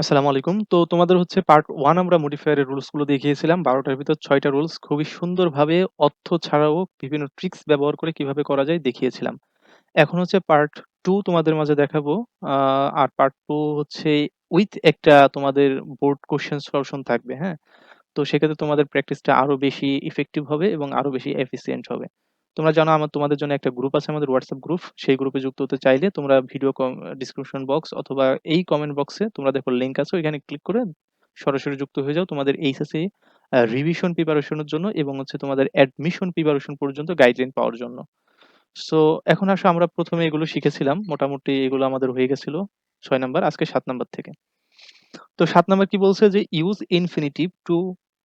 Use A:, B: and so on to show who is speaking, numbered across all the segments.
A: আসসালামু আলাইকুম। তো তোমাদের হচ্ছে পার্ট 1 আমরা মডিফায়ার এর রুলসগুলো দেখিয়েছিলাম। ১২ টার ভিতর ৬ টা রুলস খুবই সুন্দরভাবে অর্থ ছাড়াও বিভিন্ন ট্রিক্স ব্যবহার করে কীভাবে করা যায় দেখিয়েছিলাম। এখন হচ্ছে পার্ট টু তোমাদের মাঝে দেখাবো। আর পার্ট টু হচ্ছে উইথ একটা তোমাদের বোর্ড কোয়েশ্চেন সলিউশন থাকবে, হ্যাঁ? তো সেক্ষেত্রে তোমাদের প্র্যাকটিসটা আরও বেশি ইফেক্টিভ হবে এবং আরও বেশি এফিসিয়েন্ট হবে। তোমরা জানো আমার তোমাদের জন্য একটা গ্রুপ আছে আমাদের হোয়াটসঅ্যাপ গ্রুপ। সেই গ্রুপে যুক্ত হতে চাইলে তোমরা ভিডিও ডেসক্রিপশন বক্স অথবা এই কমেন্ট বক্সে তোমরা দেখো লিঙ্ক আছে ওইখানে ক্লিক করে সরাসরি যুক্ত হয়ে যাও তোমাদের এইচএসসি আ রিভিশন প্রিপারেশনের জন্য এবং হচ্ছে তোমাদের অ্যাডমিশন প্রিপারেশন পর্যন্ত গাইডলাইন পাওয়ার জন্য। সো এখন আসো আমরা প্রথমে এগুলো শিখেছিলাম। মোটামুটি এগুলো আমাদের হয়ে গেছিল ছয় নাম্বার, আজকে সাত নাম্বার থেকে। তো সাত নাম্বার কি বলছে যে use infinitive to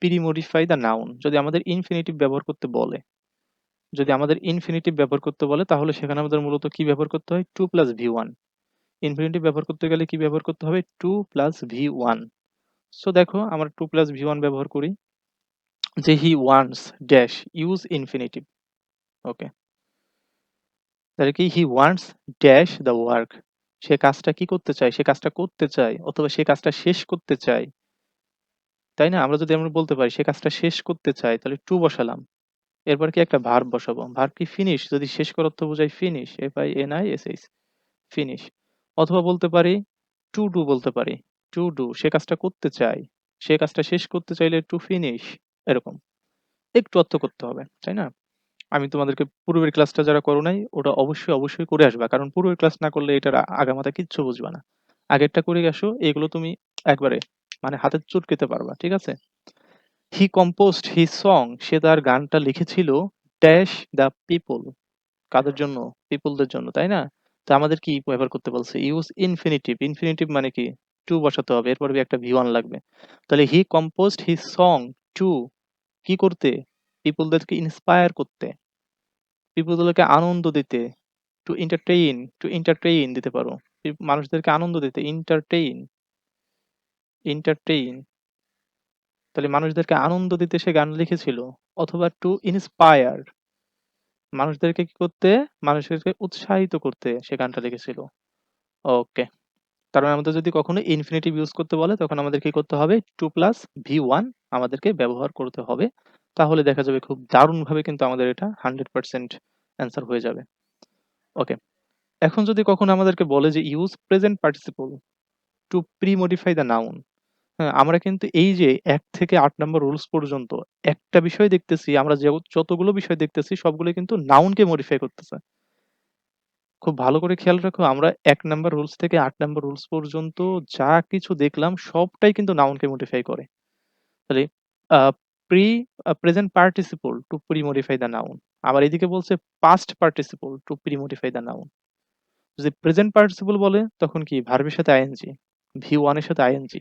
A: premodify the noun. যদি আমাদের ইনফিনিটিভ ব্যবহার করতে বলে যদি আমাদের ইনফিনিটিভ ব্যবহার করতে বলে, তাহলে সেখানে আমাদের মূলত কি ব্যবহার করতে হয়? To plus V one infinitive ব্যবহার করতে গেলে কি ব্যবহার করতে হবে? To plus V one so দেখো, আমরা টু প্লাস ভি ওয়ান ব্যবহার করি। যে he wants dash use infinitive okay তাহলে কি? He wants dash the work সে কাজটা কি করতে চায়? সে কাজটা করতে চায়, অথবা সে কাজটা শেষ করতে চায়। তাই না? আমরা যদি আমরা বলতে পারি, সে কাজটা শেষ করতে চায়, তাহলে টু বসালাম। এরপর কি একটা ভার্ব বসাবো? ভার্ব কি ফিনিশ যদি শেষ করার অর্থ বোঝায় finish F I N I S H finish অথবা বলতে পারি টু ডু বলতে পারি টু ডু সে কাজটা করতে চাই, সে কাজটা শেষ করতে চাইলে টু ফিনিশ এরকম। একটু অর্থ করতে হবে, তাই না? আমি তোমাদেরকে পূর্বের ক্লাসটা যারা করো নাই ওটা অবশ্যই অবশ্যই করে আসবা, কারণ পূর্বের ক্লাস না করলে এটার আগামাথা কিচ্ছু বুঝবা না। আগেরটা করে আসো, এগুলো তুমি একবারে মানে হাতে চুটকেতে পারবা, ঠিক আছে? হি কম্পোজড হিজ সং সে তার গানটা লিখেছিল ড্যাশ দ্য পিপল কাদের জন্য? পিপলদের জন্য, তাই না? তো আমাদের কি ব্যবহার করতে বলছে? ইউজ ইনফিনিটিভ ইনফিনিটিভ মানে কি? টু বসাতে হবে, এরপর একটা ভি ওয়ান লাগবে। তাহলে he composed he song to কি করতে? পিপলদেরকে ইন্সপায়ার করতে। পিপলদেরকে আনন্দ দিতে। টু এন্টারটেইন টু এন্টারটেইন দিতে পারো। মানুষদেরকে আনন্দ দিতে। এন্টারটেইন এন্টারটেইন তাহলে মানুষদেরকে আনন্দ দিতে সে গান লিখেছিল অথবা টু ইন্সপায়ার মানুষদেরকে কি করতে? মানুষদেরকে উৎসাহিত করতে সে গানটা লিখেছিল। ওকে মানে আমাদের যদি কখনো ইনফিনিটিভ ইউজ করতে বলে, তখন আমাদের কি করতে হবে? টু প্লাস ভি ওয়ান আমাদেরকে ব্যবহার করতে হবে। তাহলে দেখা যাবে খুব দারুণভাবে কিন্তু আমাদের এটা হান্ড্রেড পার্সেন্ট অ্যান্সার হয়ে যাবে। ওকে এখন যদি কখনো আমাদেরকে বলে যে use present participle to premodify the noun হ্যাঁ, আমরা কিন্তু এই যে ১ থেকে ৮ নম্বর রুলস পর্যন্ত একটা বিষয় দেখতেছি আমরা যে যতগুলো বিষয় দেখতেছি সবগুলো কিন্তু নাউনকে মডিফাই করতেছে। খুব ভালো করে খেয়াল রাখো আমরা ১ নাম্বার রুলস থেকে ৮ নাম্বার রুলস পর্যন্ত যা কিছু দেখলাম সবটাই কিন্তু নাউনকে মডিফাই করে। তাহলে pre present participle to premodify the noun. আবার এদিকে বলছে past participle to premodify the noun. যদি প্রেজেন্ট পার্টিসিপল বলে তখন কি ভার্বের সাথে আইএনজি, ভি ওয়ানের সাথে আইএনজি।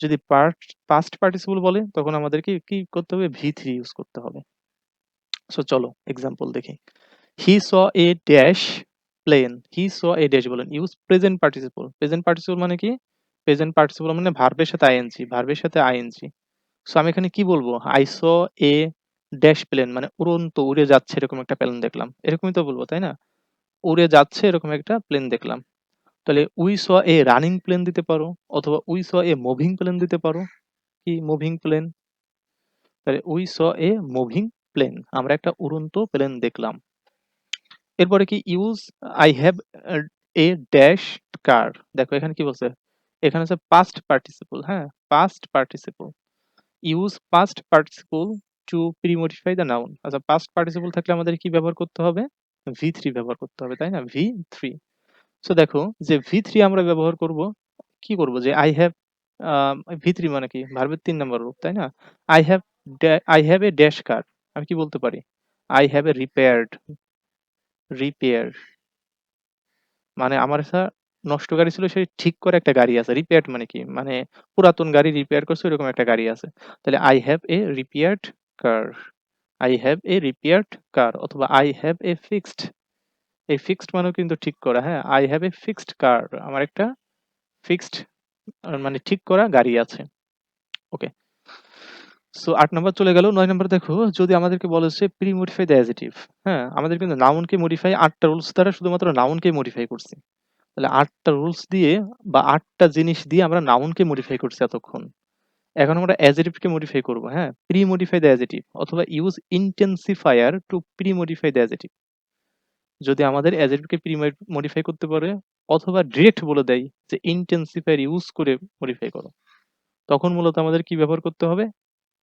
A: যদি পার্ট পাস্ট পার্টিসিপল বলে, তখন আমাদেরকে কি করতে হবে? ভি থ্রি ইউজ করতে হবে। সো চলো এক্সাম্পল দেখি। He saw a dash plane he saw a dash বলেন। Use present participle present participle মানে কি? প্রেজেন্ট পার্টিসিপল মানে ভার্বের সাথে আইএনজি ভার্বের সাথে আইএনজি সো আমি এখানে কি বলব? I saw a dash plane মানে উড়ন্ত, উড়ে যাচ্ছে এরকম একটা প্লেন দেখলাম। এরকমই তো বলব, তাই না? উড়ে যাচ্ছে এরকম একটা প্লেন দেখলাম। তাহলে we saw a running plane দিতে পারো, অথবা we saw a moving plane দিতে পারো। কি মুভিং প্লেন? তাহলে we saw a moving plane. আমরা একটা উড়ন্ত প্লেন দেখলাম। এরপরে কি use? I have a dash car. দেখো এখানে কি বলছে? এখানে হচ্ছে পাস্ট পার্টিসিপল হ্যাঁ? Past participle use past participle to premodify the noun আচ্ছা পাস্ট পার্টিসিপল থাকলে আমাদের কি ব্যবহার করতে হবে? ভি থ্রি ব্যবহার করতে হবে, তাই না? ভি থ্রি সো দেখো, যে ভি থ্রি আমরা ব্যবহার করব, কি করব? যে আই হ্যাভ ভি থ্রি মানে কি? ভার্বের তিন নম্বর রূপ, তাই না? I have I have a dash car আমি কি বলতে পারি? I have a repaired repair মানে আমার একটা নষ্ট গাড়ি ছিল, সেই ঠিক করে একটা গাড়ি আছে। রিপেয়ার্ড মানে কি? মানে পুরাতন গাড়ি রিপেয়ার করছে এরকম একটা গাড়ি আছে। তাহলে I have a repaired car I have a repaired car অথবা আই হ্যাভ এ ফিক্সড এই ফিক্সড মানেও কিন্তু ঠিক করা হ্যাঁ I have a fixed car আমার একটা ফিক্সড মানে ঠিক করা গাড়ি আছে ওকে সো আট নম্বর চলে গেল নয় নম্বর দেখো যদি আমাদেরকে বলেছে প্রি মডিফাই দ্য অ্যাজিটিভ হ্যাঁ আমাদের কিন্তু নাউনকে মডিফাই আটটা রুলস দ্বারা শুধুমাত্র নাউনকে মডিফাই করছি তাহলে আটটা রুলস দিয়ে বা আটটা জিনিস দিয়ে আমরা নাউনকে মডিফাই করছি এতক্ষণ। এখন আমরা অ্যাডজেক্টিভকে মডিফাই করব, হ্যাঁ? প্রি-মডিফাই দ্য অ্যাডজেক্টিভ অথবা use intensifier to premodify the adjective. যদি আমাদের অ্যাডজেক্টিভকে প্রি মডিফাই করতে পারে অথবা ডিরেক্ট বলে দেয় যে ইনটেনসিফায়ার ইউজ করে মডিফাই করো। তখন মূলত আমাদের কি ব্যবহার করতে হবে?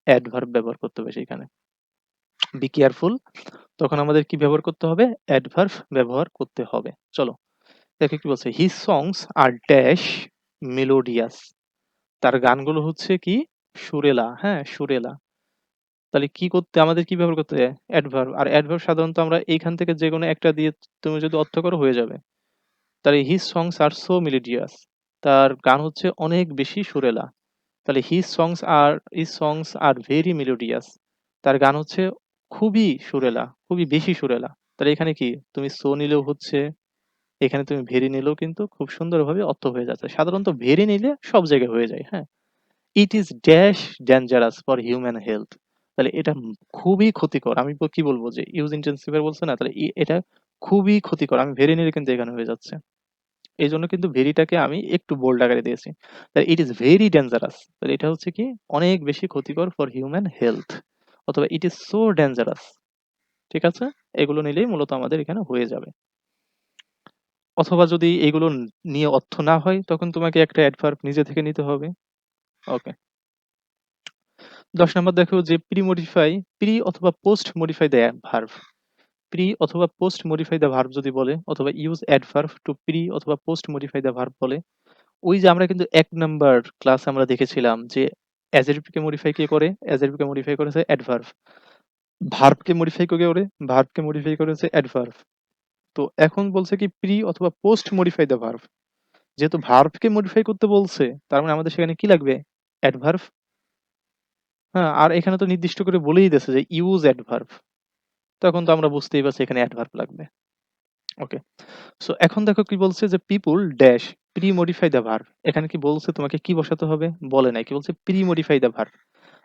A: অ্যাডভার্ব ব্যবহার করতে হবে সেইখানে। বি কেয়ারফুল তখন আমাদের কি ব্যবহার করতে হবে? অ্যাডভার্ব ব্যবহার করতে হবে। চলো। দেখো কি বলছে? His songs are dash melodious. তার গানগুলো হচ্ছে কি? সুরেলা, হ্যাঁ? সুরেলা। তাহলে কি করতে আমাদের কি ব্যবহার করতে? অ্যাডভার্ব। আর অ্যাডভার্ব সাধারণত আমরা এইখান থেকে যেকোনো একটা দিয়ে তুমি যদি অর্থ করো হয়ে যাবে। তাহলে his songs are so melodious. তার গান হচ্ছে অনেক বেশি সুরেলা। তাহলে his songs are his songs are very melodious. তার গান হচ্ছে খুবই সুরেলা, খুবই বেশি সুরেলা। তাহলে এখানে কি? তুমি সো নিলেও হচ্ছে, এখানে তুমি ভেরি নিলেও কিন্তু খুব সুন্দরভাবে অর্থ হয়ে যাচ্ছে। সাধারণত ভেরি নিলে সব জায়গায় হয়ে যায়, হ্যাঁ? It is dash dangerous for human health. তাহলে এটা খুবই ক্ষতিকর। আমি কি বলব যে ইউজ ইনটেনসিফায়ার বলছে না? তাহলে এটা খুবই ক্ষতিকর। আমি ভেরি নিলে কিন্তু এখানে হয়ে যাচ্ছে। এই জন্য কিন্তু ভেরিটাকে আমি একটু বোল্ড আকারে দিয়েছি। তাহলে ইট ইস ভেরি ডেঞ্জারাস। তাহলে এটা হচ্ছে কি? অনেক বেশি ক্ষতিকর ফর হিউম্যান হেলথ অথবা ইট ইস সো ডেঞ্জারাস। ঠিক আছে? এগুলো নিলেই মূলত আমাদের এখানে হয়ে যাবে। অথবা যদি এগুলো নিয়ে অর্থ না হয়, তখন তোমাকে একটা অ্যাডভার্ব নিজে থেকে নিতে হবে। ওকে। ১০ নাম্বার দেখো যে প্রি মডিফাই, প্রি অথবা post modify the verb. Pre অথবা পোস্ট মডিফাই দ্য ভার্ব যদি বলে অথবা ইউজ অ্যাডভার্ব টু প্রি অথবা পোস্ট মডিফাই দ্য ভার্ব বলে। ওই যে আমরা কিন্তু ১ নাম্বার ক্লাসে আমরা দেখেছিলাম যে অ্যাডজেক্টিভকে মডিফাই কে করে? অ্যাডজেক্টিভকে মডিফাই করেছে অ্যাডভার্ব। ভার্বকে মডিফাই কে করে? ভার্বকে মডিফাই করেছে অ্যাডভার্ব। তো এখন বলছে কি প্রি অথবা পোস্ট মডিফাই দ্য ভার্ব। যেহেতু ভার্বকে মডিফাই করতে বলছে তার মানে আমাদের সেখানে কি লাগবে? অ্যাডভার্ব। হ্যাঁ, আর এখানে তো নির্দিষ্ট করে বলেই দিয়েছে যে ইউজ অ্যাডভার্ব। তখন তো আমরা বুঝতেই পারছি এখানে অ্যাডভার্ব লাগবে। ওকে। সো এখন দেখো কি বলছে যে people dash premodify the verb. এখানে কি বলছে তোমাকে কি বসাতে হবে? বলে নাই। কি বলছে প্রি মডিফাই দ্য ভার্ব।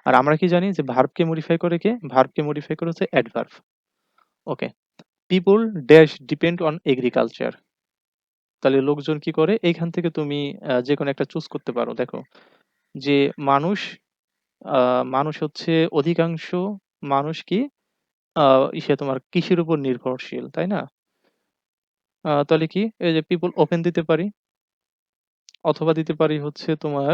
A: আর আমরা কি জানি যে ভার্বকে মডিফাই করে কে? ভার্বকে মডিফাই করেছে adverb. Okay. People dash depend on agriculture. তাহলে লোকজন কি করে? এইখান থেকে তুমি আ যেকোনো একটা চুজ করতে পারো। দেখো যে মানুষ মানুষ হচ্ছে অধিকাংশ মানুষ কি আ ইসে তোমার কৃষির উপর নির্ভরশীল, তাই না? তাহলে কি? এই যে পিপল ওপেন দিতে পারি। অথবা দিতে পারি হচ্ছে তোমার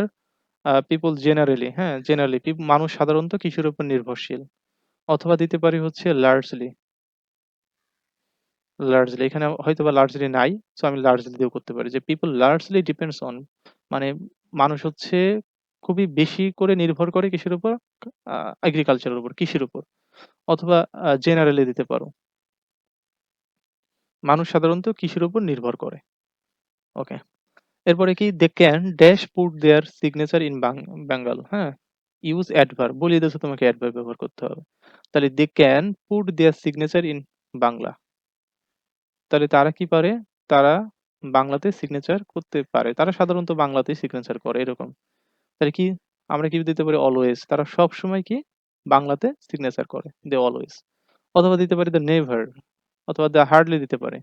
A: পিপল জেনারেলি, হ্যাঁ? জেনারেলি মানুষ সাধারণত কৃষির উপর নির্ভরশীল। অথবা দিতে পারি হচ্ছে লার্জলি। লার্জলি এখানে হয়তোবা লার্জলি নাই। সো আমি লার্জলি দিয়েও করতে পারি যে পিপল লার্জলি ডিপেন্ডস অন মানে মানুষ হচ্ছে খুবই বেশি করে নির্ভর করে কিসের উপর? এগ্রিকালচারের উপর, কৃষির উপর। অথবা জেনারেলি দিতে পারো। মানুষ সাধারণত কৃষির উপর নির্ভর করে। ওকে। এরপরে কি? They can dash put their signature in Bengal, হ্যাঁ? ইউজ অ্যাডভার্ব বলিয়ে দিয়েছে তোমাকে অ্যাডভার্ব ব্যবহার করতে হবে। তাহলে they can put their signature in Bangla. তাহলে তারা কি পারে? তারা বাংলাতে সিগনেচার করতে পারে। তারা সাধারণত বাংলাতেই সিগনেচার করে এরকম। তাহলে কি? আমরা কি দিতে পারি? অলওয়েজ। তারা সবসময় কি? বাংলাতে সিগনেচার করে। They always. অথবা দিতে পারি দ্য নেভার অথবা দ্য হার্ডলি দিতে পারে।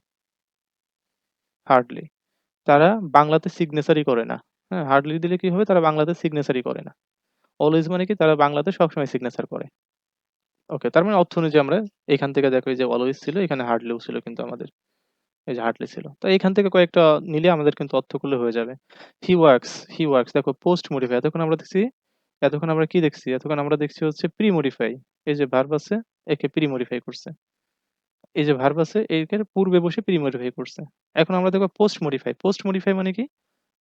A: হার্ডলি। তারা বাংলাতে সিগনেচারই করে না। হ্যাঁ? হার্ডলি দিলে কি হবে? তারা বাংলাতে সিগনেচারই করে না। অলওয়েজ মানে কি? তারা বাংলাতে সবসময় সিগনেচার করে। ওকে। তার মানে অর্থ অনুযায়ী আমরা এখান থেকে দেখো যে অলওয়েজ ছিল, এখানে হার্ডলিও ছিল কিন্তু আমাদের। এই যে হার্ডলি ছিল। তো এখান থেকে কয়েকটা নিলে আমাদের কিন্তু অর্থগুলো হয়ে যাবে। হি ওয়ার্কস, হি ওয়ার্কস দেখো পোস্ট মডিফাই এতক্ষণ আমরা দেখছি এতক্ষণ আমরা কি দেখছি? এতক্ষণ আমরা দেখছি হচ্ছে প্রি মডিফাই। এই যে ভার্ব আছে একে প্রি মডিফাই করছে। এই যে ভার্ব আছে এর পূর্বে বসে প্রি মডিফাই করছে। এখন আমরা দেখো পোস্ট মডিফাই। পোস্ট মডিফাই মানে কি?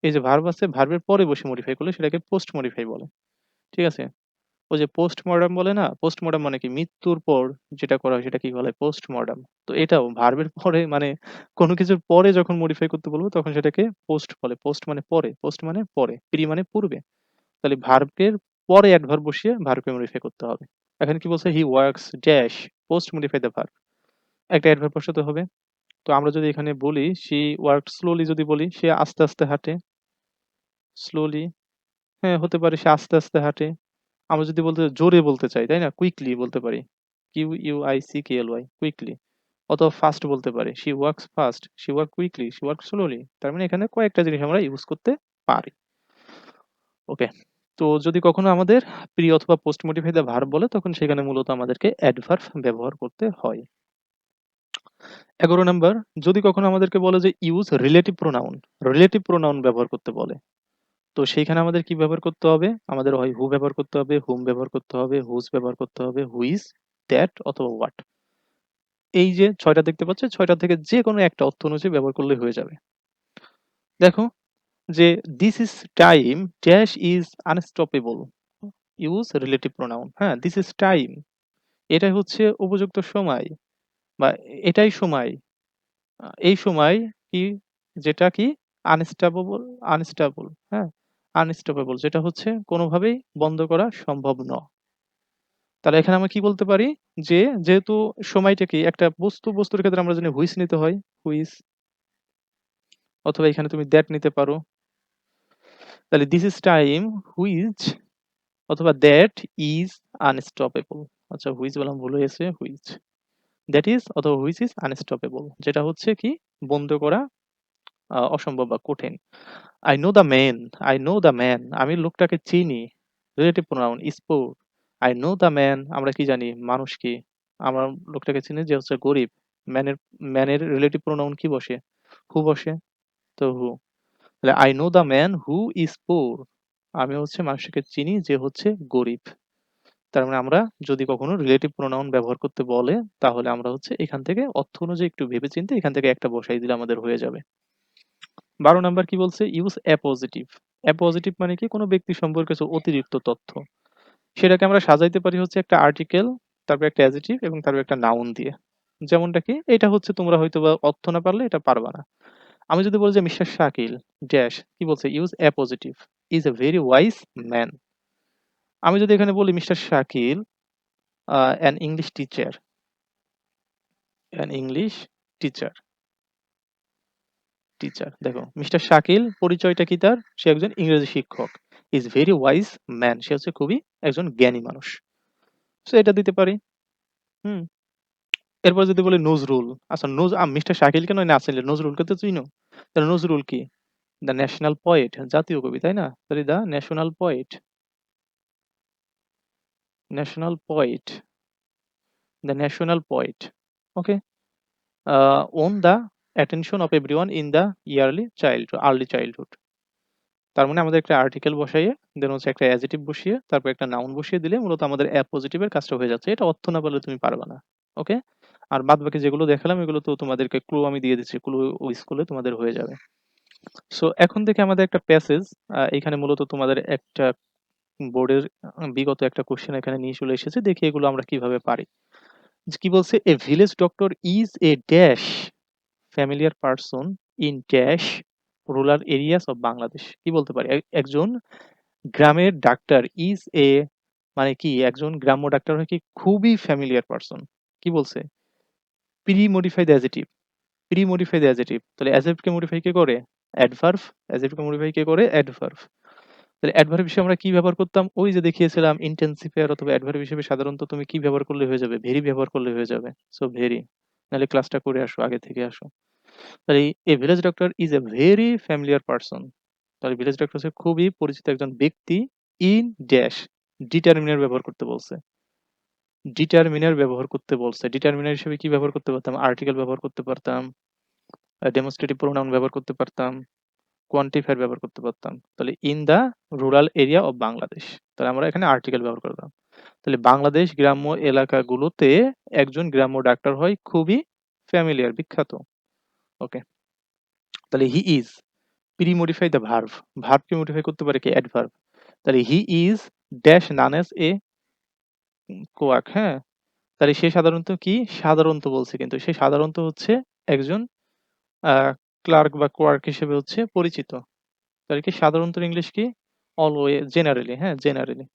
A: এই যে ভার্ব আছে ভার্বের পরে বসে মডিফাই করলে সেটাকে পোস্ট মডিফাই বলে। ঠিক আছে? ওই যে পোস্ট পোস্টমর্টেম বলে না? পোস্ট পোস্টমর্টেম মানে কি? মৃত্যুর পর যেটা করা হয় সেটা কি বলে? Post postmortem. তো এটাও ভার্বের পরে মানে কোনো কিছুর পরে যখন মডিফাই করতে বলব তখন সেটাকে পোস্ট বলে। পোস্ট মানে পরে, পোস্ট মানে পরে, প্রি মানে পূর্বে। তাহলে ভার্বের পরে অ্যাডভার্ব বসিয়ে ভার্বকে মডিফাই করতে হবে। এখানে কি বলছে? He works dash postmodify the verb. একটা অ্যাডভার্ব বসাতে হবে। তো আমরা যদি এখানে বলি শি ওয়ার্ক স্লোলি যদি বলি সে আস্তে, আস্তে হাঁটে। স্লোলি হ্যাঁ, হতে পারে সে আস্তে, আস্তে হাঁটে। আমরা যদি বলতে জোরে বলতে চাই, তাই না? কুইকলি বলতে পারি। Q U I C K L Y quickly. অথবা ফাস্ট বলতে পারি she works fast she work quickly she work slowly তার মানে এখানে কয়েকটা জিনিস আমরা ইউজ করতে পারি ওকে তো যদি কখনো আমাদের প্রি অথবা পোস্ট মডিফাই ভার্ব বলে তখন সেখানে মূলত আমাদেরকে অ্যাডভার্ব ব্যবহার করতে হয় এগারো নাম্বার যদি কখনো আমাদেরকে বলে যে use relative pronoun relative pronoun ব্যবহার করতে বলে তো সেইখানে আমাদের কি ব্যবহার করতে হবে? আমাদের হয় হু ব্যবহার করতে হবে হুম ব্যবহার করতে হবে হুজ ব্যবহার করতে হবে হুইজ দ্যাট অথবা হোয়াট এই যে ছয়টা দেখতে পাচ্ছ, ছয়টা থেকে যে কোনো একটা অর্থ অনুযায়ী ব্যবহার করলে হয়ে যাবে। দেখো যে this is time dash is unstoppable use relative pronoun হ্যাঁ দিস ইজ টাইম এটাই হচ্ছে উপযুক্ত সময়, বা এটাই সময় এই সময় কি, যেটা কি আনস্টেবল আনস্টেবল হ্যাঁ আনস্টপেবল যেটা হচ্ছে কোনোভাবেই বন্ধ করা সম্ভব নয় তাহলে এখানে আমরা কি বলতে পারি? যে, যেহেতু সময়টা কি একটা বস্তু, বস্তুর ক্ষেত্রে আমরা জানি হুইস নিতে হয় হুইস অথবা এখানে তুমি দ্যাট নিতে পারো। তাহলে দিস ইজ টাইম হুইজ অথবা দ্যাট ইজ আনস্টপেবল আচ্ছা হুইজ বললাম, ভুল হয়েছে হুইচ দ্যাট ইজ অথবা হুইচ ইজ আনস্টপেবল যেটা হচ্ছে কি, বন্ধ করা অসম্ভব বা কঠিন। I know the man I know the man আমি লোকটাকে চিনি relative pronoun sport I know the man আমরা কি জানি, মানুষ কি? আমরা লোকটাকে চিনি যে হচ্ছে গরিব। ম্যানের ম্যানের রিলেটিভ প্রোনাউন কি বসে? হু বসে? তো হু তাহলে I know the man who is poor আমি হচ্ছে মানুষকে চিনি যে হচ্ছে গরিব। তার মানে আমরা যদি কখনো রিলেটিভ প্রোনাউন ব্যবহার করতে বলে, তাহলে আমরা হচ্ছে এখান থেকে অর্থ অনুযায়ী একটু ভেবে চিনতে এখান থেকে একটা বসাই দিলে আমাদের হয়ে যাবে। বারো নাম্বার কি বলছে? ইউজ অ্যাপোজিটিভ অ্যাপোজিটিভ মানে কি? কোনো ব্যক্তি সম্পর্কে অতিরিক্ত তথ্য। সেটাকে আমরা সাজাইতে পারি হচ্ছে একটা আর্টিকেল তারপর একটা অ্যাজিটিভ এবং তারপর একটা নাউন দিয়ে। যেমনটা কি? এটা হচ্ছে তোমরা হয়তো বা অর্থ না পারলে এটা পারবা না। আমি যদি বলি যে মিস্টার শাকিল, ড্যাশ, কি বলছে? Use appositive is a very wise man আমি যদি এখানে বলি mister Shakil an English teacher an English teacher teacher দেখো, মিস্টার শাকিল, পরিচয়টা কি তার? সে একজন ইংরেজি শিক্ষক। ইজ ভেরি ওয়াইজ ম্যান সে হচ্ছে খুবই একজন জ্ঞানী মানুষ। সো এটা দিতে পারি? হুম। এরপর যদি বলি নজরুল আচ্ছা নজ মিস্টার শাকিলকে নয় না আসলে নজরুলকে তো চিনো? তাহলে নজরুল কি? দ্য ন্যাশনাল পয়েট জাতীয় কবি, তাই না? তাহলে the national poet national poet the national poet okay won the attention of everyone in the early child early childhood তার মানে আমাদের একটা আর্টিকেল বসাইয়ে দেন হচ্ছে একটা অ্যাজিটিভ বসিয়ে, তারপর একটা নাউন বসিয়ে দিলে মূলত আমাদের অ্যাপ পজিটিভের কাজটা হয়ে যাচ্ছে। এটা অর্থ না বললে তুমি পারবে না ওকে আর বাদ বাকি যেগুলো দেখালাম, এগুলো তো তোমাদেরকে ক্লু আমি দিয়ে দিচ্ছি ক্লু ওই স্কুলে তোমাদের হয়ে যাবে। সো এখন থেকে আমাদের একটা প্যাসেজ এখানে মূলত তোমাদের একটা বোর্ডের বিগত একটা কোশ্চেন এখানে নিয়ে চলে এসেছে, দেখি এগুলো আমরা কীভাবে পারি। কি বলছে? A village doctor is a dash familiar person in dash rural areas of Bangladesh কি বলতে পারি? একজন গ্রামের ডাক্তার ইজ এ মানে কি? একজন গ্রাম্য ডাক্তার হয় কি খুবই ফ্যামিলিয়ার পারসন কি বলছে? Premodify the adjective premodify the adjective তাহলে কে মডিফাই কে করে? অ্যাডভার্ভ কে মডিফাই কে করে? অ্যাডভার্ভ তাহলে অ্যাডভার্ব হিসেবে আমরা কি ব্যবহার করতাম? ওই যে দেখিয়েছিলাম ইন্টেন্সিফায়ার অথবা অ্যাডভার্ব হিসেবে সাধারণত তুমি কি ব্যবহার করলে হয়ে যাবে? ভেরি ব্যবহার করলে হয়ে যাবে। সো ভেরি নাহলে ক্লাসটা করে আসো, আগে থেকে আসো। তাহলে a village doctor is a very familiar person তাহলে ভিলেজ ডক্টর হচ্ছে খুবই পরিচিত একজন ব্যক্তি ইন ড্যাশ ডিটারমিনার ব্যবহার করতে বলছে। ডিটারমিনার ব্যবহার করতে বলছে। ডিটারমিনার হিসেবে কি ব্যবহার করতে পারতাম? আর্টিকেল ব্যবহার করতে পারতাম। ডেমনস্ট্রেটিভ প্রোনাউন ব্যবহার করতে পারতাম। কোয়ান্টিফায়ার ব্যবহার করতে পারতাম। তাহলে in the rural area of Bangladesh তাহলে আমরা এখানে আর্টিকেল ব্যবহার করতাম তাহলে বাংলাদেশ গ্রাম্য এলাকাগুলোতে একজন গ্রাম্য ডাক্তার হয়, খুবই ফ্যামিলিয়ার বিখ্যাত। ওকে তাহলে he is premodify the verb ভার্ভকে modify করতে পারে কি? অ্যাডভার্ভ তাহলে he is dash nonetheless a quack হ্যাঁ? তাহলে সে সাধারণত কি? সাধারণত বলছে কিন্তু। সে সাধারণত হচ্ছে একজন ক্লার্ক বা কোয়ার্ক হিসেবে হচ্ছে পরিচিত। তাহলে কি? সাধারণত ইংলিশ কি? অলওয়ে জেনারেলি হ্যাঁ জেনারেলি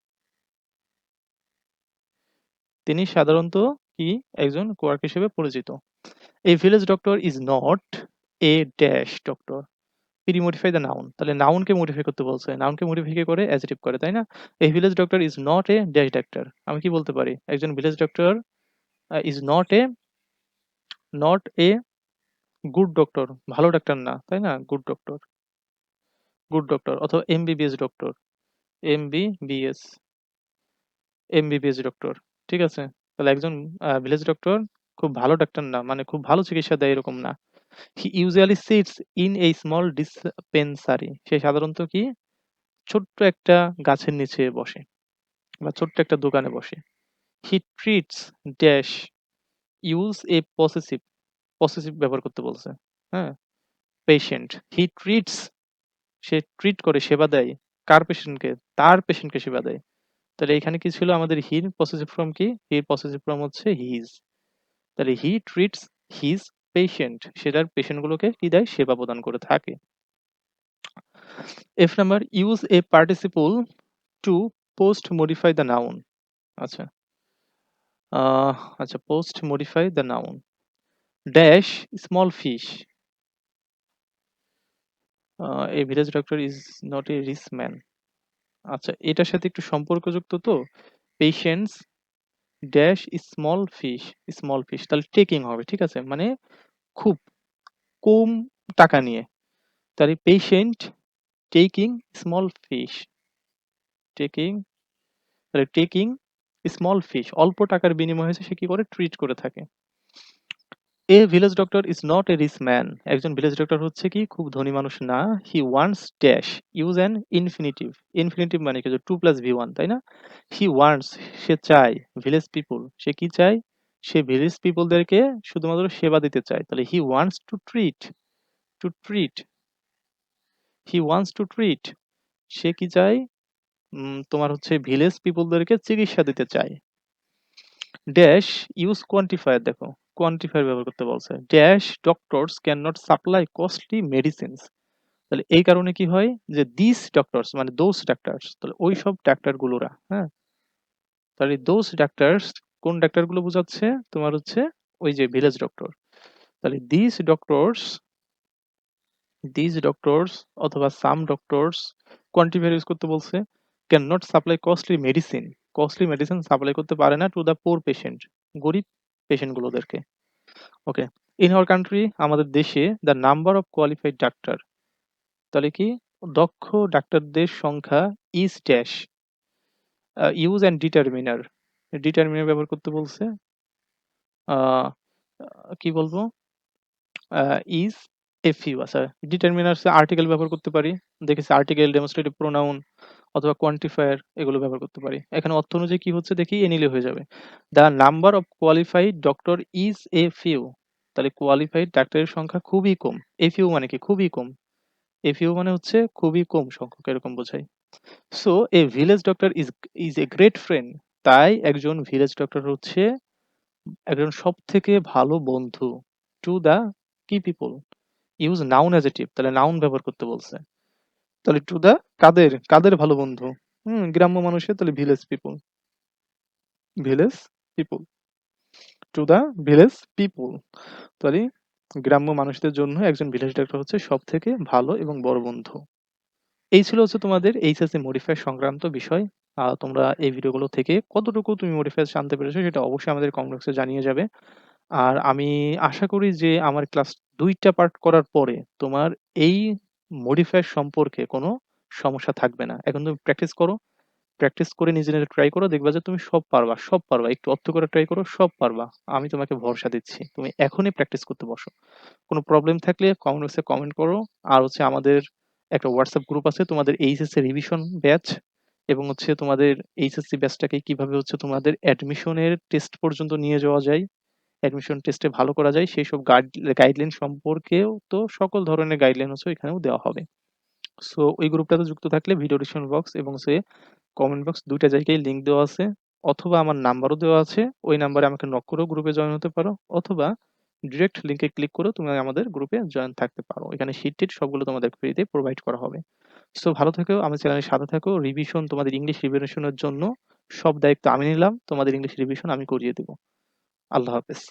A: তিনি সাধারণত কি? একজন কোয়ার্ক হিসেবে পরিচিত। এই village doctor is not a dash doctor premodify the noun তাহলে নাউনকে মডিফাই করতে বলছে। নাউনকে মডিফাই করে অ্যাজিটিভ করে, তাই না? এই village doctor is not a dash doctor আমি কি বলতে পারি? একজন village doctor is not a not a good doctor ভালো ডাক্তার না, তাই না? গুড ডক্টর গুড ডক্টর অথবা MBBS doctor MBBS MBBS doctor ঠিক আছে? তাহলে একজন ভিলেজ ডক্টর খুব ভালো ডাক্তার না মানে খুব ভালো চিকিৎসা দেয় এরকম না। He usually sits in a small dispensary সে সাধারণত কি? ছোট্ট একটা গাছের নিচে বসে বা ছোট্ট একটা দোকানে বসে। He treats dash use a possessive possessive ব্যবহার করতে বলছে হ্যাঁ? পেশেন্ট হি ট্রিটস সে ট্রিট করে সেবা দেয়। কার পেশেন্টকে তার পেশেন্টকে সেবা দেয়। তাহলে এখানে কি ছিল আমাদের হির পসেসিভ ফর্ম কি? হির পসেসিভ ফর্ম হচ্ছে হিজ তাহলে হি ট্রিটস হিজ পেশেন্ট সেটার পেশেন্টগুলোকে কি দেয়? সেবা প্রদান করে থাকে। F number use a participle to postmodify the noun আচ্ছা। আচ্ছা postmodify the noun dash small fish a village doctor is not a rich man আচ্ছা এটার সাথে একটু সম্পর্কযুক্ত তো? Patients dash small fish small fish তাহলে টেকিং হবে, ঠিক আছে? মানে খুব কম টাকা নিয়ে। তাহলে patient taking small fish taking তাহলে টেকিং স্মল ফিশ অল্প টাকার বিনিময়ে হয়েছে সে কি করে? ট্রিট করে থাকে। A village doctor is not a rich man একজন ভিলেজ ডক্টর হচ্ছে কি? খুব ধনী মানুষ না। He wants dash use an infinitive infinitive মানে কি? টু প্লাস ভি ওয়ান তাই না? হি ওয়ান্টস সে চায়। ভিলেজ পিপুল সে কি চায়? সে ভিলেজ পিপলদেরকে শুধুমাত্র সেবা দিতে চায়। তাহলে he wants to treat to treat he wants to treat সে কি চায়? তোমার হচ্ছে ভিলেজ পিপলদেরকে চিকিৎসা দিতে চায়। ড্যাশ ইউজ কোয়ান্টিফায়ার দেখো। কোয়ান্টিফায়ার ব্যবহার করতে বলছে। Dash doctors can not supply costly medicines তাহলে এই কারণে কি হয় যে দিস ডক্টরস মানে দোজ ডাক্তারস তাহলে ওই সব ডাক্তার গুলোরা হ্যাঁ? তাহলে দোজ ডাক্তারস কোন ডাক্তারগুলো বোঝাচ্ছে? তোমার হচ্ছে ওই যে ভিলেজ ডক্টর তাহলে দিস ডক্টরস দিস ডক্টরস অথবা সাম ডক্টরস কোয়ান্টিফায়ার ইউজ করতে বলছে can not supply costly medicine costly medicine supply করতে পারে না টু দ্য পোর পেশেন্ট গরিব পেশেন্ট গুলোদেরকে। ওকে ইন আওয়ার কান্ট্রি আমাদের দেশে the number of qualified doctor তাহলে কি? দক্ষ ডাক্তারদের সংখ্যা is dash use and determiner determiner ব্যবহার করতে বলছে কি বলব? ইজ এফ ইউ আচ্ছা। আর্টিকেল ব্যবহার করতে পারি। দেখেছি আর্টিকেল ডেমনস্ট্রেটিভ প্রোনাউন অথবা কোয়ান্টিফায়ার এগুলো ব্যবহার করতে পারি। এখানে অর্থ অনুযায়ী কি হচ্ছে দেখি, এ নিলে হয়ে যাবে। The number of qualified doctor is a few তাহলে কোয়ালিফাইড ডাক্তারের সংখ্যা খুবই কম। এ ফিউ মানে কি? খুবই কম। এ ফিউ মানে হচ্ছে খুবই কম সংখ্যক, এরকম বোঝায়। So a village doctor is is a great friend তাই একজন ভিলেজ ডক্টর হচ্ছে একজন সব থেকে ভালো বন্ধু। টু দ্য কি পিপল ইউজ নাউন অ্যাজেটিভ তাহলে নাউন ব্যবহার করতে বলছে। তাহলে টু দা কাদের কাদের ভালো বন্ধু? হুম, গ্রাম্য মানুষের তাহলে village people village people to the village people তাহলে গ্রাম্য মানুষদের জন্য একজন ভিলেজ ডাক্তার হচ্ছে সব থেকে ভালো এবং বড় বন্ধু। এই ছিল হচ্ছে তোমাদের এইচএসসি মডিফাই সংক্রান্ত বিষয়। তোমরা এই ভিডিওগুলো থেকে কতটুকু তুমি মডিফাই জানতে পেরেছ সেটা অবশ্যই আমাদের কমেন্ট বক্সে জানিয়ে যাবে। আর আমি আশা করি যে আমার ক্লাস দুইটা পার্ট করার পরে তোমার এই মডিফাই সম্পর্কে কোনো সমস্যা থাকবে না। এখন তুমি প্র্যাকটিস করো প্র্যাকটিস করে নিজে নিজে ট্রাই করো, দেখবা যে তুমি সব পারবা সব পারবা, একটু অর্থ করে ট্রাই করো, সব পারবা। আমি তোমাকে ভরসা দিচ্ছি, তুমি এখনই প্র্যাকটিস করতে বসো। কোনো প্রবলেম থাকলে কমেন্ট বক্সে কমেন্ট করো, আর হচ্ছে আমাদের একটা হোয়াটসঅ্যাপ গ্রুপ আছে, তোমাদের এইচএসসি রিভিশন ব্যাচ এবং হচ্ছে তোমাদের এইচএসসি ব্যাচটাকে কীভাবে হচ্ছে তোমাদের অ্যাডমিশনের টেস্ট পর্যন্ত নিয়ে যাওয়া যায় অ্যাডমিশন টেস্টে ভালো করা যায়, সেই সব গাইডলাইন সম্পর্কেও তো সকল ধরনের গাইডলাইন হচ্ছে এখানেও দেওয়া হবে। সো ওই গ্রুপটাতে যুক্ত থাকলে ভিডিও ডিসক্রিপশন বক্স এবং সে কমেন্ট বক্স দুইটা জায়গায় লিংক দেওয়া আছে। অথবা আমার নাম্বারও দেওয়া আছে, ওই নাম্বারে আমাকে নক করেও গ্রুপে জয়েন হতে পারো। অথবা ডিরেক্ট লিংকে ক্লিক করে তুমি আমাদের গ্রুপে জয়েন থাকতে পারো। এখানে শিট টিট সবগুলো তোমাদের ফ্রিতে প্রোভাইড করা হবে। সো ভালো থেকো, আমার চ্যানেলের সাথে থাকো। রিভিশন তোমাদের ইংলিশ রিভিশনের জন্য সব দায়িত্ব আমি নিলাম। তোমাদের ইংলিশ রিভিশন আমি করিয়ে দেবো। আল্লাহ হাফেজ।